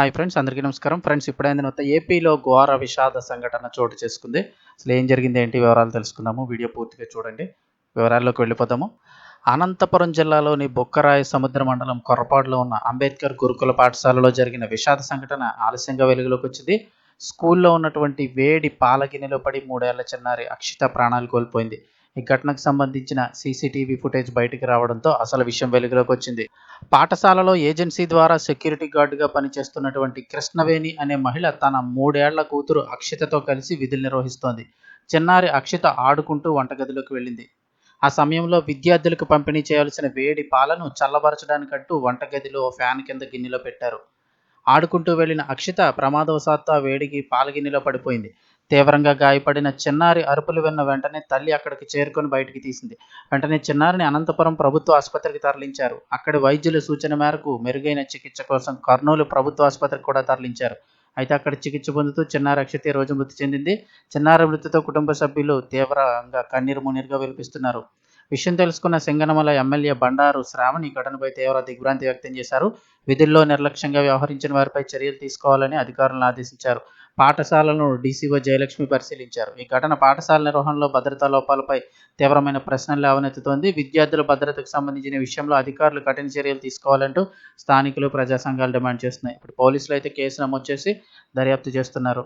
Hi friends అందరికీ నమస్కారం. Friends ఇప్పుడైంది మొత్తం ఏపీలో ఘోర విషాద సంఘటన చోటు చేసుకుంది. అసలు ఏం జరిగింది ఏంటి వివరాలు తెలుసుకుందాము. వీడియో పూర్తిగా చూడండి. వివరాల్లోకి వెళ్ళిపోతాము అనంతపురం జిల్లాలోని బొక్కరాయ సముద్ర మండలం కొరపాడులో ఉన్న అంబేద్కర్ గురుకుల పాఠశాలలో జరిగిన విషాద సంఘటన ఆలస్యంగా వెలుగులోకి వచ్చింది. స్కూల్లో ఉన్నటువంటి వేడి పాలగిన్నెలో పడి మూడేళ్ళ చిన్నారి అక్షిత ప్రాణాలు కోల్పోయింది. ఈ ఘటనకు సంబంధించిన సీసీటీవీ ఫుటేజ్ బయటికి రావడంతో అసలు విషయం వెలుగులోకి వచ్చింది. పాఠశాలలో ఏజెన్సీ ద్వారా సెక్యూరిటీ గార్డుగా పనిచేస్తున్నటువంటి కృష్ణవేణి అనే మహిళ తన మూడేళ్ళ కూతురు అక్షితతో కలిసి విధులు నిర్వహిస్తోంది. చిన్నారి అక్షిత ఆడుకుంటూ వంటగదిలోకి వెళ్ళింది. ఆ సమయంలో విద్యార్థులకు పంపిణీ చేయాల్సిన వేడి పాలను చల్లబరచడానికంటూ వంటగదిలో ఫ్యాన్ కింద గిన్నెలో పెట్టారు. ఆడుకుంటూ వెళ్ళిన అక్షిత ప్రమాదవశాత్తు ఆ వేడికి పాలగిన్నెలో పడిపోయింది. తీవ్రంగా గాయపడిన చిన్నారి అరుపులు విన్న వెంటనే తల్లి అక్కడికి చేరుకొని బయటికి తీసింది. వెంటనే చిన్నారిని అనంతపురం ప్రభుత్వ ఆసుపత్రికి తరలించారు. అక్కడి వైద్యుల సూచన మేరకు మెరుగైన చికిత్స కోసం కర్నూలు ప్రభుత్వ ఆసుపత్రికి కూడా తరలించారు. అయితే అక్కడ చికిత్స పొందుతూ చిన్నారి అక్షిత ఈ రోజు మృతి చెందింది. చిన్నారి మృతితో కుటుంబ సభ్యులు తీవ్రంగా కన్నీరు మున్నీరుగా విలిపిస్తున్నారు. విషయం తెలుసుకున్న సింగనమల ఎమ్మెల్యే బండారు శ్రావణి ఘటనపై తీవ్ర దిగ్భ్రాంతి వ్యక్తం చేశారు. విధుల్లో నిర్లక్ష్యంగా వ్యవహరించిన వారిపై చర్యలు తీసుకోవాలని అధికారులను ఆదేశించారు. పాఠశాలను డీసీఓ జయలక్ష్మి పరిశీలించారు. ఈ ఘటన పాఠశాల నిర్వహణలో భద్రతా లోపాలపై తీవ్రమైన ప్రశ్నలు లేవనెత్తుతోంది విద్యార్థుల భద్రతకు సంబంధించిన విషయంలో అధికారులు కఠిన చర్యలు తీసుకోవాలంటూ స్థానికులు ప్రజా సంఘాలు డిమాండ్ చేస్తున్నాయి. ఇప్పుడు పోలీసులు అయితే కేసు నమోదు చేసి దర్యాప్తు చేస్తున్నారు.